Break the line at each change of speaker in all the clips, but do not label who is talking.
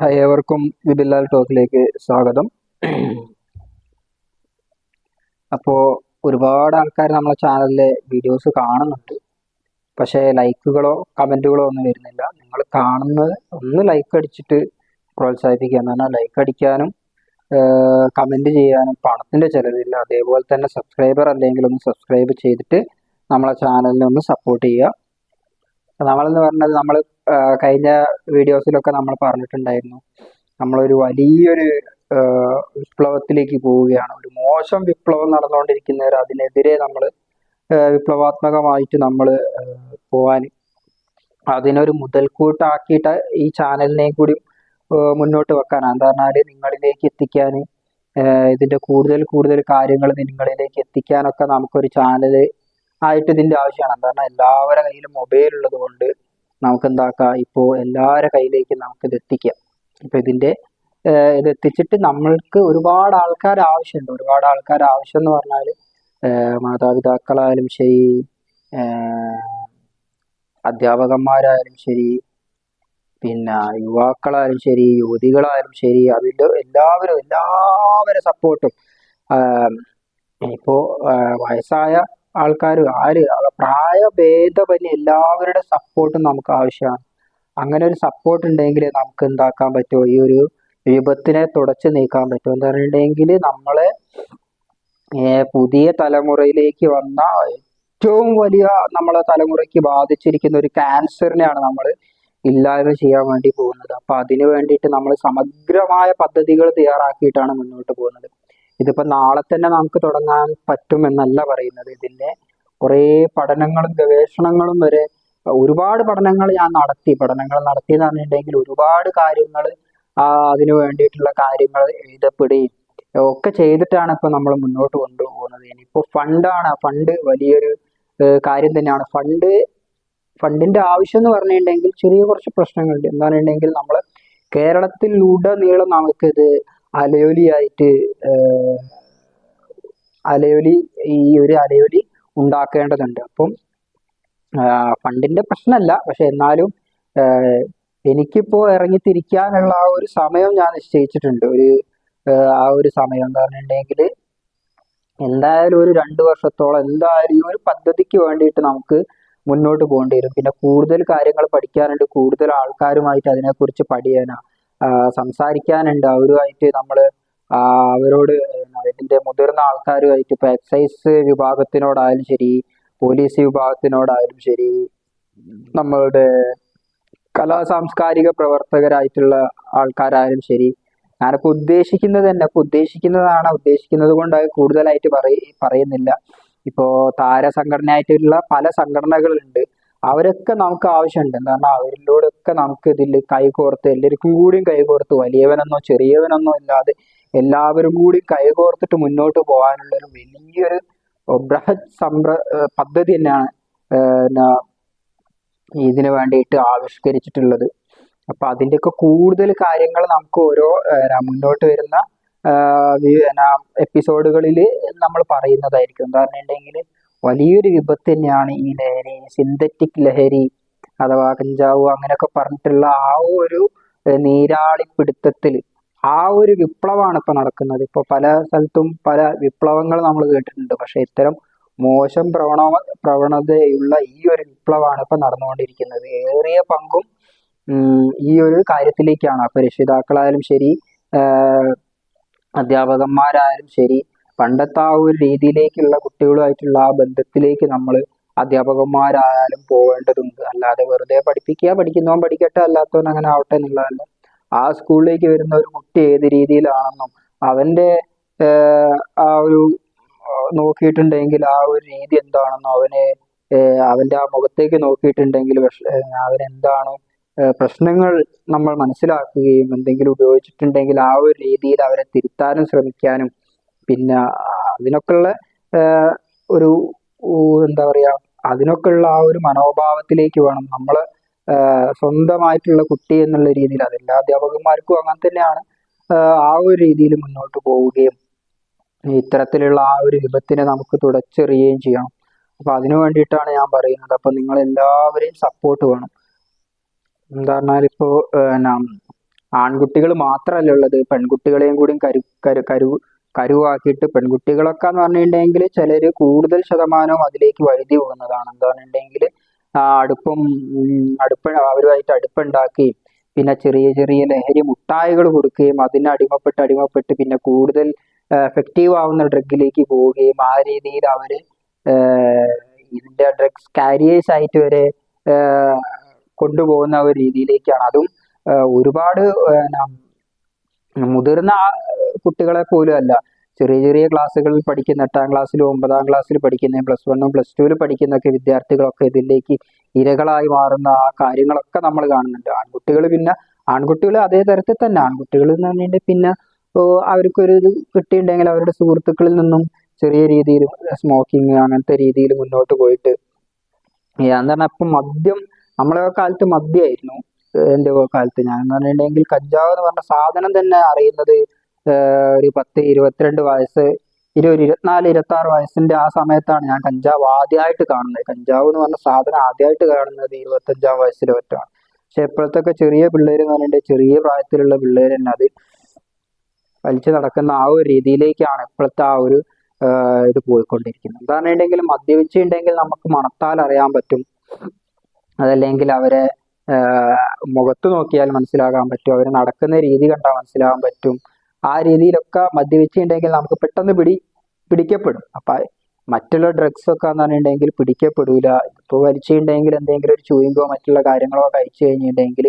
Hi ഏവർക്കും വിബില്ലാൽ ടോക്കിലേക്ക് സ്വാഗതം. അപ്പോൾ ഒരുപാട് ആൾക്കാർ നമ്മളെ ചാനലിലെ വീഡിയോസ് കാണുന്നുണ്ട്. പക്ഷേ ലൈക്കുകളോ കമന്റുകളോ ഒന്നും വരുന്നില്ല. നിങ്ങൾ കാണുന്നത് ഒന്ന് ലൈക്ക് അടിച്ചിട്ട് പ്രോത്സാഹിപ്പിക്കുക എന്ന് പറഞ്ഞാൽ ലൈക്ക് അടിക്കാനും കമന്റ് ചെയ്യാനും പണത്തിന്റെ ചിലവില്ല. അതേപോലെ തന്നെ സബ്സ്ക്രൈബർ അല്ലെങ്കിൽ ഒന്ന് സബ്സ്ക്രൈബ് ചെയ്തിട്ട് നമ്മളെ ചാനലിനെ ഒന്ന് സപ്പോർട്ട് ചെയ്യുക. നമ്മളെന്ന് പറഞ്ഞത് നമ്മൾ കഴിഞ്ഞ വീഡിയോസിലൊക്കെ നമ്മൾ പറഞ്ഞിട്ടുണ്ടായിരുന്നു. നമ്മളൊരു വലിയൊരു വിപ്ലവത്തിലേക്ക് പോവുകയാണ്. ഒരു മോശം വിപ്ലവം നടന്നുകൊണ്ടിരിക്കുന്നവർ അതിനെതിരെ നമ്മൾ വിപ്ലവാത്മകമായിട്ട് നമ്മൾ പോവാൻ അതിനൊരു മുതൽക്കൂട്ടാക്കിയിട്ട് ഈ ചാനലിനെയും കൂടി മുന്നോട്ട് വെക്കാനാണ്. പറഞ്ഞാൽ നിങ്ങളിലേക്ക് എത്തിക്കാൻ ഇതിന്റെ കൂടുതൽ കൂടുതൽ കാര്യങ്ങൾ നിങ്ങളിലേക്ക് എത്തിക്കാനൊക്കെ നമുക്കൊരു ചാനൽ ആയിട്ട് ഇതിന്റെ ആവശ്യമാണ്. പറഞ്ഞാൽ എല്ലാവരുടെ കയ്യിലും മൊബൈൽ ഉള്ളത് കൊണ്ട് നമുക്ക് എന്താക്കാം ഇപ്പോൾ എല്ലാവരുടെ കയ്യിലേക്ക് ഇത് എത്തിക്കാം ഇപ്പോൾ ഇതിന്റെ ഏഹ് ഇത് എത്തിച്ചിട്ട് നമ്മൾക്ക് ഒരുപാട് ആൾക്കാർ ആവശ്യമുണ്ട്. ഒരുപാട് ആൾക്കാർ ആവശ്യം എന്ന് പറഞ്ഞാൽ മാതാപിതാക്കളായാലും ശരി അധ്യാപകന്മാരായാലും ശരി പിന്നെ യുവാക്കളായാലും ശരി യുവതികളായാലും ശരി അതിൽ എല്ലാവരും എല്ലാവരും സപ്പോർട്ടും ഇപ്പോൾ വയസ്സായ ആൾക്കാർ ആര്? പ്രായഭേദമന്യേ എല്ലാവരുടെ സപ്പോർട്ടും നമുക്ക് ആവശ്യമാണ്. അങ്ങനെ ഒരു സപ്പോർട്ട് ഉണ്ടെങ്കിൽ നമുക്ക് എന്താക്കാൻ പറ്റുമോ ഈ ഒരു വിപത്തിനെ തുടച്ചു നീക്കാൻ പറ്റും. എന്ന് പറഞ്ഞിട്ടുണ്ടെങ്കിൽ നമ്മളെ പുതിയ തലമുറയിലേക്ക് വന്ന ഏറ്റവും വലിയ നമ്മളെ തലമുറയ്ക്ക് ബാധിച്ചിരിക്കുന്ന ഒരു ക്യാൻസറിനെയാണ് നമ്മൾ ഇല്ലായ്മ ചെയ്യാൻ വേണ്ടി പോകുന്നത്. അപ്പൊ അതിനു വേണ്ടിയിട്ട് നമ്മൾ സമഗ്രമായ പദ്ധതികൾ തയ്യാറാക്കിയിട്ടാണ് മുന്നോട്ട് പോകുന്നത്. ഇതിപ്പോ നാളെ തന്നെ നമുക്ക് തുടങ്ങാൻ പറ്റുമെന്നല്ല പറയുന്നത്. ഇതിന്റെ കുറേ പഠനങ്ങളും ഗവേഷണങ്ങളും വരെ ഒരുപാട് പഠനങ്ങൾ ഞാൻ നടത്തി. പഠനങ്ങൾ നടത്തി എന്ന് പറഞ്ഞിട്ടുണ്ടെങ്കിൽ ഒരുപാട് കാര്യങ്ങൾ അതിനു വേണ്ടിയിട്ടുള്ള കാര്യങ്ങൾ എഴുതപ്പെടുകയും ഒക്കെ ചെയ്തിട്ടാണ് ഇപ്പൊ നമ്മൾ മുന്നോട്ട് കൊണ്ടുപോകുന്നത്. ഇനിയിപ്പോ ഫണ്ടാണ് ഫണ്ട് വലിയൊരു കാര്യം തന്നെയാണ്. ഫണ്ട് ഫണ്ടിന്റെ ആവശ്യം എന്ന് പറഞ്ഞിട്ടുണ്ടെങ്കിൽ ചെറിയ കുറച്ച് പ്രശ്നങ്ങളുണ്ട്. പറഞ്ഞിട്ടുണ്ടെങ്കിൽ നമ്മൾ കേരളത്തിലുടനീളം നമുക്കിത് അലയൊലിയായിട്ട് അലയൊലി ഈ ഒരു അലയൊലി ഉണ്ടാക്കേണ്ടതുണ്ട്. അപ്പം ഫണ്ടിന്റെ പ്രശ്നമല്ല. പക്ഷെ എന്നാലും എനിക്കിപ്പോ ഇറങ്ങി തിരിക്കാനുള്ള ആ ഒരു സമയം ഞാൻ നിശ്ചയിച്ചിട്ടുണ്ട്. ഒരു ആ ഒരു സമയം എന്ന് പറഞ്ഞിട്ടുണ്ടെങ്കിൽ എന്തായാലും ഒരു രണ്ട് വർഷത്തോളം എന്തായാലും ഒരു പദ്ധതിക്ക് വേണ്ടിയിട്ട് നമുക്ക് മുന്നോട്ട് പോകേണ്ടി വരും. പിന്നെ കൂടുതൽ കാര്യങ്ങൾ പഠിക്കാനുണ്ട്. കൂടുതൽ ആൾക്കാരുമായിട്ട് അതിനെക്കുറിച്ച് ആഹ് സംസാരിക്കാനുണ്ട്. അവരുമായിട്ട് നമ്മൾ അവരോട് ഇതിന്റെ മുതിർന്ന ആൾക്കാരുമായിട്ട് ഇപ്പൊ എക്സൈസ് വിഭാഗത്തിനോടായാലും ശരി പോലീസ് വിഭാഗത്തിനോടായാലും ശരി നമ്മളുടെ കലാ സാംസ്കാരിക പ്രവർത്തകരായിട്ടുള്ള ആൾക്കാരായാലും ശരി ഞാനിപ്പോ ഉദ്ദേശിക്കുന്നത് തന്നെ ഇപ്പൊ ഉദ്ദേശിക്കുന്നതാണ് ഉദ്ദേശിക്കുന്നത് കൊണ്ട് അത് കൂടുതലായിട്ട് പറയ പറയുന്നില്ല. ഇപ്പോ താരസംഘടനയായിട്ടുള്ള പല സംഘടനകളുണ്ട്. അവരൊക്കെ നമുക്ക് ആവശ്യമുണ്ട്. കാരണം അവരിലൂടെയൊക്കെ നമുക്ക് ഇതിൽ കൈകോർത്ത് എല്ലാവർക്കും കൂടിയും കൈകോർത്ത് വലിയവനെന്നോ ചെറിയവനെന്നോ ഇല്ലാതെ എല്ലാവരും കൂടി കൈകോർത്തിട്ട് മുന്നോട്ട് പോകാനുള്ള ഒരു വലിയൊരു ബൃഹത് സംപ്ര പദ്ധതി തന്നെയാണ് ഇതിന് വേണ്ടിയിട്ട് ആവിഷ്കരിച്ചിട്ടുള്ളത്. അപ്പൊ അതിന്റെയൊക്കെ കൂടുതൽ കാര്യങ്ങൾ നമുക്ക് ഓരോ മുന്നോട്ട് വരുന്ന എപ്പിസോഡുകളിൽ നമ്മൾ പറയുന്നതായിരിക്കും. എന്താ പറഞ്ഞിട്ടുണ്ടെങ്കിൽ വലിയൊരു വിപത്ത് തന്നെയാണ് ഈ ലഹരി സിന്തറ്റിക് ലഹരി അഥവാ കഞ്ചാവ് അങ്ങനെയൊക്കെ പറഞ്ഞിട്ടുള്ള ആ ഒരു നീരാളി നീരാളിപ്പിടുത്തത്തിൽ ആ ഒരു വിപ്ലവമാണ് ഇപ്പൊ നടക്കുന്നത്. ഇപ്പൊ പല സ്ഥലത്തും പല വിപ്ലവങ്ങൾ നമ്മൾ കേട്ടിട്ടുണ്ട്. പക്ഷെ ഇത്തരം മോശം പ്രവണ പ്രവണതയുള്ള ഈ ഒരു വിപ്ലവമാണ് ഇപ്പൊ നടന്നുകൊണ്ടിരിക്കുന്നത്. ഏറിയ പങ്കും ഈ ഒരു കാര്യത്തിലേക്കാണ്. അപ്പൊ രക്ഷിതാക്കളായാലും ശരി അധ്യാപകന്മാരായാലും ശരി പണ്ടത്തെ ആ ഒരു രീതിയിലേക്കുള്ള കുട്ടികളുമായിട്ടുള്ള ആ ബന്ധത്തിലേക്ക് നമ്മൾ അധ്യാപകന്മാരായാലും പോവേണ്ടതുണ്ട്. അല്ലാതെ വെറുതെ പഠിപ്പിക്കുക പഠിക്കുന്നവൻ പഠിക്കട്ടെ അല്ലാത്തവൻ അങ്ങനെ ആവട്ടെ എന്നുള്ളതല്ല. ആ സ്കൂളിലേക്ക് വരുന്ന ഒരു കുട്ടി ഏത് രീതിയിലാണെന്നും അവന്റെ ആ ഒരു നോക്കിയിട്ടുണ്ടെങ്കിൽ ആ ഒരു രീതി എന്താണെന്നോ അവനെ അവന്റെ ആ മുഖത്തേക്ക് നോക്കിയിട്ടുണ്ടെങ്കിൽ അവൻ എന്താണ് പ്രശ്നങ്ങൾ നമ്മൾ മനസ്സിലാക്കുകയും എന്തെങ്കിലും ഉപയോഗിച്ചിട്ടുണ്ടെങ്കിൽ ആ ഒരു രീതിയിൽ അവരെ തിരുത്താനും ശ്രമിക്കാനും പിന്നെ അതിനൊക്കെയുള്ള ഒരു എന്താ പറയാ അതിനൊക്കെയുള്ള ആ ഒരു മനോഭാവത്തിലേക്ക് വേണം നമ്മൾ സ്വന്തമായിട്ടുള്ള കുട്ടി എന്നുള്ള രീതിയിൽ അത് എല്ലാ അധ്യാപകന്മാർക്കും അങ്ങനെ തന്നെയാണ് ആ ഒരു രീതിയിൽ മുന്നോട്ട് പോവുകയും ഇത്തരത്തിലുള്ള ആ ഒരു വിപത്തിനെ നമുക്ക് തുടച്ചെറിയുകയും ചെയ്യണം. അപ്പൊ അതിനു വേണ്ടിയിട്ടാണ് ഞാൻ പറയുന്നത്. അപ്പൊ നിങ്ങൾ എല്ലാവരെയും സപ്പോർട്ട് വേണം. എന്താ പറഞ്ഞാൽ ഇപ്പോ ആൺകുട്ടികൾ മാത്രമല്ല ഉള്ളത്. പെൺകുട്ടികളെയും കൂടി കരു കരു കരു കരുവാക്കിയിട്ട് പെൺകുട്ടികളൊക്കെ എന്ന് പറഞ്ഞിട്ടുണ്ടെങ്കിൽ ചിലർ കൂടുതൽ ശതമാനവും അതിലേക്ക് വഴുതി പോകുന്നതാണ്. എന്താ പറഞ്ഞിട്ടുണ്ടെങ്കിൽ അടുപ്പം അടുപ്പ് അവരുമായിട്ട് അടുപ്പുണ്ടാക്കുകയും പിന്നെ ചെറിയ ചെറിയ ലഹരി മുട്ടായികൾ കൊടുക്കുകയും അതിന് അടിമപ്പെട്ട് അടിമപ്പെട്ട് പിന്നെ കൂടുതൽ എഫക്റ്റീവ് ആവുന്ന ഡ്രഗിലേക്ക് പോവുകയും ആ രീതിയിൽ അവർ ഇതിന്റെ ഡ്രഗ്സ് കാരിയേഴ്സ് ആയിട്ട് വരെ കൊണ്ടുപോകുന്ന ഒരു രീതിയിലേക്കാണ്. അതും ഒരുപാട് മുതിർന്ന കുട്ടികളെ പോലും അല്ല. ചെറിയ ചെറിയ ക്ലാസ്സുകളിൽ പഠിക്കുന്ന എട്ടാം ക്ലാസ്സിലും ഒമ്പതാം ക്ലാസ്സിൽ പഠിക്കുന്ന പ്ലസ് വണ്ണും പ്ലസ് ടുവിൽ പഠിക്കുന്നൊക്കെ വിദ്യാർത്ഥികളൊക്കെ ഇതിലേക്ക് ഇരകളായി മാറുന്ന ആ കാര്യങ്ങളൊക്കെ നമ്മൾ കാണുന്നുണ്ട്. ആൺകുട്ടികൾ പിന്നെ ആൺകുട്ടികൾ അതേ തരത്തിൽ തന്നെ. ആൺകുട്ടികൾ എന്ന് പറഞ്ഞിട്ട് പിന്നെ അവർക്കൊരു ഇത് കിട്ടിയിട്ടുണ്ടെങ്കിൽ അവരുടെ സുഹൃത്തുക്കളിൽ നിന്നും ചെറിയ രീതിയിൽ സ്മോക്കിങ് അങ്ങനത്തെ രീതിയിൽ മുന്നോട്ട് പോയിട്ട്. ഞാൻ പറഞ്ഞ ഇപ്പം മദ്യം നമ്മളെ കാലത്ത് മദ്യമായിരുന്നു. എന്റെ കാലത്ത് ഞാൻ എന്ന് പറഞ്ഞിട്ടുണ്ടെങ്കിൽ കഞ്ചാവ് എന്ന് പറഞ്ഞ സാധനം തന്നെ അറിയുന്നത് ഒരു പത്ത് ഇരുപത്തിരണ്ട് വയസ്സ് ഇരുപത് ഇരുപത്തിനാല് ഇരുപത്തി ആറ് വയസ്സിന്റെ ആ സമയത്താണ് ഞാൻ കഞ്ചാവ് ആദ്യമായിട്ട് കാണുന്നത്. കഞ്ചാവ് എന്ന് പറഞ്ഞ സാധനം ആദ്യമായിട്ട് കാണുന്നത് ഇരുപത്തഞ്ചാം വയസ്സിൽ പറ്റാണ് പക്ഷെ ഇപ്പോഴത്തൊക്കെ ചെറിയ പിള്ളേർ എന്ന് പറഞ്ഞിട്ടുണ്ടെങ്കിൽ ചെറിയ പ്രായത്തിലുള്ള പിള്ളേർ തന്നെ അത് വലിച്ചു നടക്കുന്ന ആ ഒരു രീതിയിലേക്കാണ് ഇപ്പോഴത്തെ ആ ഒരു ഇത് പോയിക്കൊണ്ടിരിക്കുന്നത്. എന്താ പറഞ്ഞിട്ടുണ്ടെങ്കിൽ മദ്യപിച്ചിട്ടുണ്ടെങ്കിൽ നമുക്ക് മണത്താൽ അറിയാൻ പറ്റും. അതല്ലെങ്കിൽ അവരെ മുഖത്ത് നോക്കിയാൽ മനസ്സിലാകാൻ പറ്റും. അവർ നടക്കുന്ന രീതി കണ്ടാൽ മനസ്സിലാകാൻ പറ്റും. ആ രീതിയിലൊക്കെ മദ്യപിച്ചിട്ടുണ്ടെങ്കിൽ നമുക്ക് പെട്ടെന്ന് പിടി പിടിക്കപ്പെടും. അപ്പൊ മറ്റുള്ള ഡ്രഗ്സ് ഒക്കെ പറഞ്ഞിട്ടുണ്ടെങ്കിൽ പിടിക്കപ്പെടൂല. ഇപ്പോൾ വലിച്ചിട്ടുണ്ടെങ്കിൽ എന്തെങ്കിലും ഒരു ചൂയിങ്കോ മറ്റുള്ള കാര്യങ്ങളോ കഴിച്ചു കഴിഞ്ഞിട്ടുണ്ടെങ്കിൽ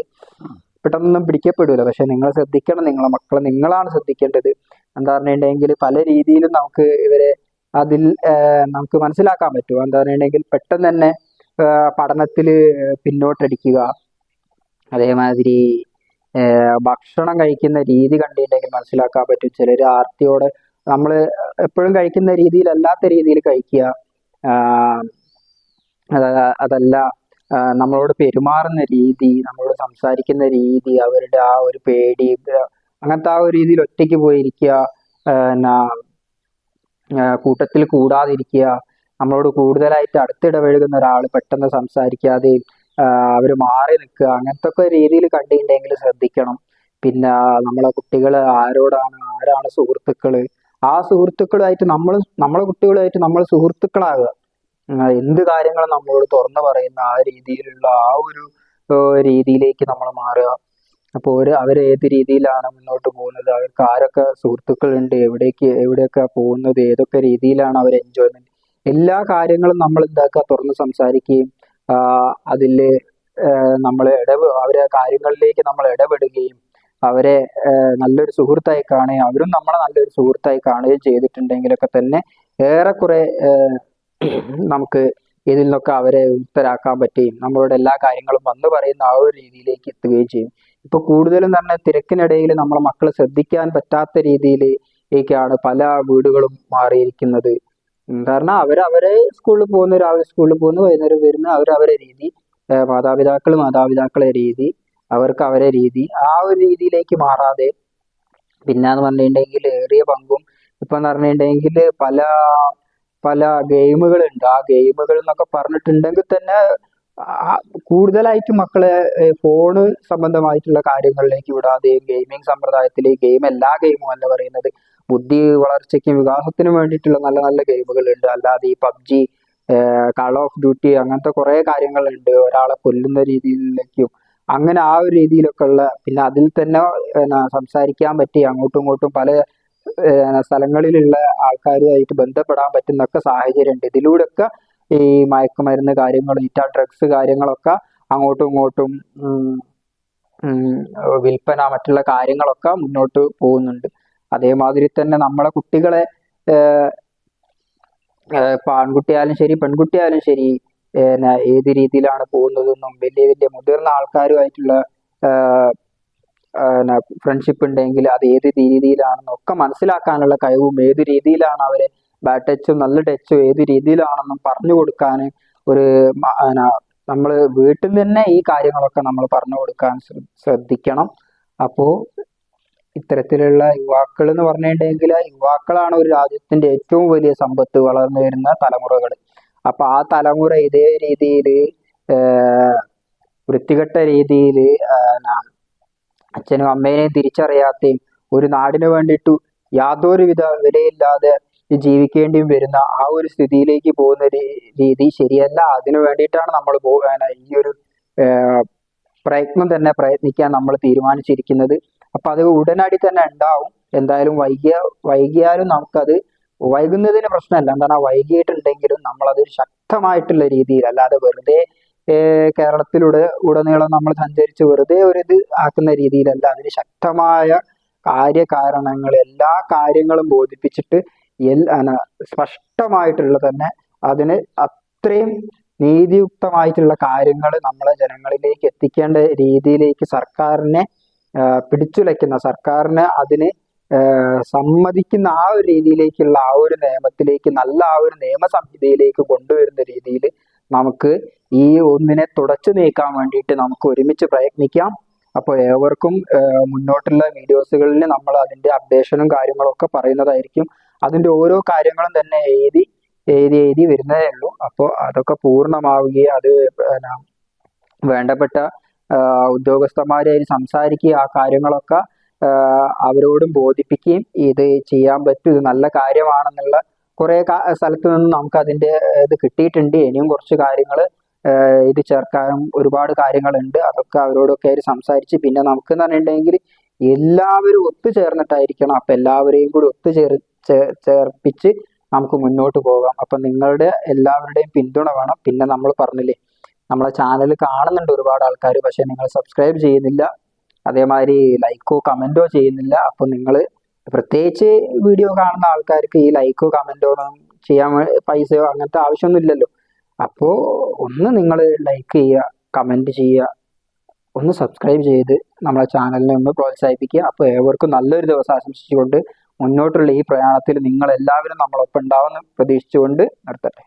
പെട്ടെന്നൊന്നും പിടിക്കപ്പെടൂല. പക്ഷെ നിങ്ങൾ ശ്രദ്ധിക്കണം. നിങ്ങളെ മക്കളെ നിങ്ങളാണ് ശ്രദ്ധിക്കേണ്ടത്. എന്താ പറഞ്ഞിട്ടുണ്ടെങ്കിൽ പല രീതിയിലും നമുക്ക് ഇവരെ അതിൽ നമുക്ക് മനസ്സിലാക്കാൻ പറ്റും. എന്താ പറഞ്ഞിട്ടുണ്ടെങ്കിൽ പെട്ടെന്ന് തന്നെ പഠനത്തിൽ പിന്നോട്ടടിക്കുക. അതേമാതിരി ഭക്ഷണം കഴിക്കുന്ന രീതി കണ്ടിട്ടുണ്ടെങ്കിൽ മനസ്സിലാക്കാൻ പറ്റും. ചിലർ ആർത്തിയോടെ നമ്മൾ എപ്പോഴും കഴിക്കുന്ന രീതിയിലല്ലാത്ത രീതിയിൽ കഴിക്കുക. അതല്ല നമ്മളോട് പെരുമാറുന്ന രീതി നമ്മളോട് സംസാരിക്കുന്ന രീതി അവരുടെ ആ ഒരു പേടി അങ്ങനത്തെ ആ ഒരു രീതിയിൽ ഒറ്റയ്ക്ക് പോയിരിക്കുക എന്നാ കൂട്ടത്തിൽ കൂടാതിരിക്കുക നമ്മളോട് കൂടുതലായിട്ട് അടുത്തിടപഴകുന്ന ഒരാൾ പെട്ടെന്ന് സംസാരിക്കാതെയും അവർ മാറി നിൽക്കുക. അങ്ങനത്തെ ഒക്കെ രീതിയിൽ കണ്ടിട്ടുണ്ടെങ്കിൽ ശ്രദ്ധിക്കണം. പിന്നെ നമ്മളെ കുട്ടികൾ ആരോടാണ് ആരാണ് സുഹൃത്തുക്കൾ? ആ സുഹൃത്തുക്കളുമായിട്ട് നമ്മൾ നമ്മളെ കുട്ടികളുമായിട്ട് നമ്മൾ സുഹൃത്തുക്കളാകുക. എന്ത് കാര്യങ്ങളും നമ്മളോട് തുറന്നു പറയുന്ന ആ രീതിയിലുള്ള ആ ഒരു രീതിയിലേക്ക് നമ്മൾ മാറുക. അപ്പോൾ ഒരു അവർ ഏത് രീതിയിലാണ് മുന്നോട്ട് പോകുന്നത്? അവർക്ക് ആരൊക്കെ സുഹൃത്തുക്കളുണ്ട്? എവിടേക്ക് എവിടെയൊക്കെ പോകുന്നത്? ഏതൊക്കെ രീതിയിലാണ് അവർ എൻജോയ്മെന്റ് എല്ലാ കാര്യങ്ങളും നമ്മൾ എന്താക്കുക? തുറന്ന് സംസാരിക്കുകയും അതിൽ നമ്മൾ ഇടപെ അവരെ കാര്യങ്ങളിലേക്ക് നമ്മൾ ഇടപെടുകയും അവരെ നല്ലൊരു സുഹൃത്തായി കാണുകയും അവരും നമ്മളെ നല്ലൊരു സുഹൃത്തായി കാണുകയും ചെയ്തിട്ടുണ്ടെങ്കിലൊക്കെ തന്നെ ഏറെക്കുറെ നമുക്ക് ഇതിൽ നിന്നൊക്കെ അവരെ വിമുക്തരാക്കാൻ പറ്റുകയും നമ്മളോട് എല്ലാ കാര്യങ്ങളും വന്നു പറയുന്ന ആ ഒരു രീതിയിലേക്ക് എത്തുകയും ചെയ്യും. ഇപ്പൊ കൂടുതലും തന്നെ തിരക്കിനിടയിൽ നമ്മളെ മക്കളെ ശ്രദ്ധിക്കാൻ പറ്റാത്ത രീതിയിലേക്കാണ് പല വീടുകളും മാറിയിരിക്കുന്നത്. കാരണം അവർ അവരെ സ്കൂളിൽ പോകുന്ന രാവിലെ സ്കൂളിൽ പോകുന്നു വൈകുന്നേരം വരുന്നു അവർ അവരെ രീതി. മാതാപിതാക്കൾ മാതാപിതാക്കളെ രീതി. അവർക്ക് അവരെ രീതി. ആ ഒരു രീതിയിലേക്ക് മാറാതെ പിന്നെന്ന് പറഞ്ഞിട്ടുണ്ടെങ്കിൽ ഏറിയ പങ്കും ഇപ്പം പറഞ്ഞിട്ടുണ്ടെങ്കിൽ പല പല ഗെയിമുകളുണ്ട് ആ ഗെയിമുകൾ എന്നൊക്കെ പറഞ്ഞിട്ടുണ്ടെങ്കിൽ തന്നെ കൂടുതലായിട്ട് മക്കളെ ഫോണ് സംബന്ധമായിട്ടുള്ള കാര്യങ്ങളിലേക്ക് വിടാതെ ഗെയിമിംഗ് സമ്പ്രദായത്തിൽ ഗെയിം എല്ലാ ഗെയിമും അല്ല പറയുന്നത്. ബുദ്ധി വളർച്ചയ്ക്കും വികാസത്തിനും വേണ്ടിയിട്ടുള്ള നല്ല നല്ല ഗെയിമുകൾ ഉണ്ട് അല്ലാതെ ഈ പബ്ജി കാൾ ഓഫ് ഡ്യൂട്ടി അങ്ങനത്തെ കുറേ കാര്യങ്ങളുണ്ട്. ഒരാളെ കൊല്ലുന്ന രീതിയിലേക്കും അങ്ങനെ ആ ഒരു രീതിയിലൊക്കെ ഉള്ള പിന്നെ അതിൽ തന്നെ സംസാരിക്കാൻ പറ്റി അങ്ങോട്ടും ഇങ്ങോട്ടും പല സ്ഥലങ്ങളിലുള്ള ആൾക്കാരുമായിട്ട് ബന്ധപ്പെടാൻ പറ്റുന്നൊക്കെ സാഹചര്യമുണ്ട്. ഇതിലൂടെയൊക്കെ ഈ മയക്കുമരുന്ന് കാര്യങ്ങൾ ഈറ്റ ഡ്രഗ്സ് കാര്യങ്ങളൊക്കെ അങ്ങോട്ടും ഇങ്ങോട്ടും വിൽപ്പന മറ്റുള്ള കാര്യങ്ങളൊക്കെ മുന്നോട്ട് പോകുന്നുണ്ട്. അതേമാതിരി തന്നെ നമ്മളെ കുട്ടികളെ ആൺകുട്ടിയായാലും ശരി പെൺകുട്ടിയായാലും ശരി ഏത് രീതിയിലാണ് പോകുന്നതെന്നും വലിയ വലിയ മുതിർന്ന ആൾക്കാരുമായിട്ടുള്ള ഫ്രണ്ട്ഷിപ്പ് ഉണ്ടെങ്കിൽ അത് ഏത് രീതിയിലാണെന്നും ഒക്കെ മനസ്സിലാക്കാനുള്ള കഴിവും ഏത് രീതിയിലാണ് അവരെ ബാഡ് ടച്ചും നല്ല ടച്ചും ഏത് രീതിയിലാണെന്നും പറഞ്ഞു കൊടുക്കാൻ ഒരു നമ്മൾ വീട്ടിൽ തന്നെ ഈ കാര്യങ്ങളൊക്കെ നമ്മൾ പറഞ്ഞു കൊടുക്കാൻ ശ്ര- ശ്രദ്ധിക്കണം. അപ്പോൾ ഇത്തരത്തിലുള്ള യുവാക്കൾ എന്ന് പറഞ്ഞിട്ടുണ്ടെങ്കിൽ യുവാക്കളാണ് ഒരു രാജ്യത്തിന്റെ ഏറ്റവും വലിയ സമ്പത്ത് വളർന്നു വരുന്ന തലമുറകൾ. അപ്പൊ ആ തലമുറ ഇതേ രീതിയിൽ വൃത്തികെട്ട രീതിയിൽ അച്ഛനും അമ്മേനെയും തിരിച്ചറിയാത്തയും ഒരു നാടിന് വേണ്ടിയിട്ട് യാതൊരുവിധ വിലയില്ലാതെ ജീവിക്കേണ്ടിയും വരുന്ന ആ ഒരു സ്ഥിതിയിലേക്ക് പോകുന്ന രീതി ശരിയല്ല. അതിനു വേണ്ടിയിട്ടാണ് നമ്മൾ പോകാൻ ഈ ഒരു പ്രയത്നം തന്നെ പ്രയത്നിക്കാൻ നമ്മൾ തീരുമാനിച്ചിരിക്കുന്നത്. അപ്പൊ അത് ഉടനടി തന്നെ ഉണ്ടാവും. എന്തായാലും വൈകിയ വൈകിയാലും നമുക്കത് വൈകുന്നതിന് പ്രശ്നമല്ല. എന്താണ് വൈകിയിട്ടുണ്ടെങ്കിലും നമ്മളത് ശക്തമായിട്ടുള്ള രീതിയിൽ അല്ലാതെ വെറുതെ കേരളത്തിലൂടെ ഉടനീളം നമ്മൾ സഞ്ചരിച്ച് വെറുതെ ഒരു ഇത് ആക്കുന്ന രീതിയിലല്ല. അതിന് ശക്തമായ കാര്യകാരണങ്ങൾ എല്ലാ കാര്യങ്ങളും ബോധിപ്പിച്ചിട്ട് എൽ അന സ്പഷ്ടമായിട്ടുള്ള തന്നെ അതിന് അത്രയും നീതിയുക്തമായിട്ടുള്ള കാര്യങ്ങൾ നമ്മളെ ജനങ്ങളിലേക്ക് എത്തിക്കേണ്ട രീതിയിലേക്ക് സർക്കാരിനെ പിടിച്ചുലയ്ക്കുന്ന സർക്കാരിന് അതിന് സമ്മതിക്കുന്ന ആ ഒരു രീതിയിലേക്കുള്ള ആ ഒരു നിയമത്തിലേക്ക് നല്ല ആ ഒരു നിയമ സംഹിതയിലേക്ക് കൊണ്ടുവരുന്ന രീതിയിൽ നമുക്ക് ഈ ഒന്നിനെ തുടച്ചു നീക്കാൻ വേണ്ടിയിട്ട് നമുക്ക് ഒരുമിച്ച് പ്രയത്നിക്കാം. അപ്പോൾ ഏവർക്കും മുന്നോട്ടുള്ള വീഡിയോസുകളിൽ നമ്മൾ അതിന്റെ അപ്ഡേഷനും കാര്യങ്ങളൊക്കെ പറയുന്നതായിരിക്കും. അതിന്റെ ഓരോ കാര്യങ്ങളും തന്നെ എഴുതി എഴുതി എഴുതി വരുന്നതേ ഉള്ളൂ. അപ്പോൾ അതൊക്കെ പൂർണമാവുകയും അത് വേണ്ടപ്പെട്ട ഉദ്യോഗസ്ഥന്മാരായി സംസാരിക്കുക ആ കാര്യങ്ങളൊക്കെ അവരോടും ബോധിപ്പിക്കുകയും ഇത് ചെയ്യാൻ പറ്റും. ഇത് നല്ല കാര്യമാണെന്നുള്ള കുറെ സ്ഥലത്ത് നിന്ന് നമുക്ക് അതിന്റെ ഇത് കിട്ടിയിട്ടുണ്ട്. ഇനിയും കുറച്ച് കാര്യങ്ങൾ ഇത് ചേർക്കാനും ഒരുപാട് കാര്യങ്ങളുണ്ട്. അതൊക്കെ അവരോടൊക്കെ ആയിട്ട് സംസാരിച്ച് പിന്നെ നമുക്ക് എന്ന് പറഞ്ഞിട്ടുണ്ടെങ്കിൽ എല്ലാവരും ഒത്തുചേർന്നിട്ടായിരിക്കണം. അപ്പൊ എല്ലാവരെയും കൂടി ഒത്തുചേർ ചേർപ്പിച്ച് നമുക്ക് മുന്നോട്ട് പോകാം. അപ്പൊ നിങ്ങളുടെ എല്ലാവരുടെയും പിന്തുണ വേണം. പിന്നെ നമ്മൾ പറഞ്ഞില്ലേ നമ്മളെ ചാനൽ കാണുന്നുണ്ട് ഒരുപാട് ആൾക്കാർ പക്ഷേ നിങ്ങൾ സബ്സ്ക്രൈബ് ചെയ്യുന്നില്ല. അതേമാതിരി ലൈക്കോ കമന്റോ ചെയ്യുന്നില്ല. അപ്പൊ നിങ്ങൾ പ്രത്യേകിച്ച് വീഡിയോ കാണുന്ന ആൾക്കാർക്ക് ഈ ലൈക്കോ കമന്റോ ഒന്നും ചെയ്യാൻ പൈസയോ അങ്ങനത്തെ ആവശ്യമൊന്നും ഇല്ലല്ലോ. അപ്പോൾ ഒന്ന് നിങ്ങൾ ലൈക്ക് ചെയ്യുക കമന്റ് ചെയ്യുക. ഒന്ന് സബ്സ്ക്രൈബ് ചെയ്ത് നമ്മളെ ചാനലിനെ ഒന്ന് പ്രോത്സാഹിപ്പിക്കുക. അപ്പോൾ ഏവർക്കും നല്ലൊരു ദിവസം ആശംസിച്ചുകൊണ്ട് മുന്നോട്ടുള്ള ഈ പ്രയാണത്തിൽ നിങ്ങൾ എല്ലാവരും നമ്മളൊപ്പം ഉണ്ടാവുമെന്ന് പ്രതീക്ഷിച്ചുകൊണ്ട് നിർത്തട്ടെ.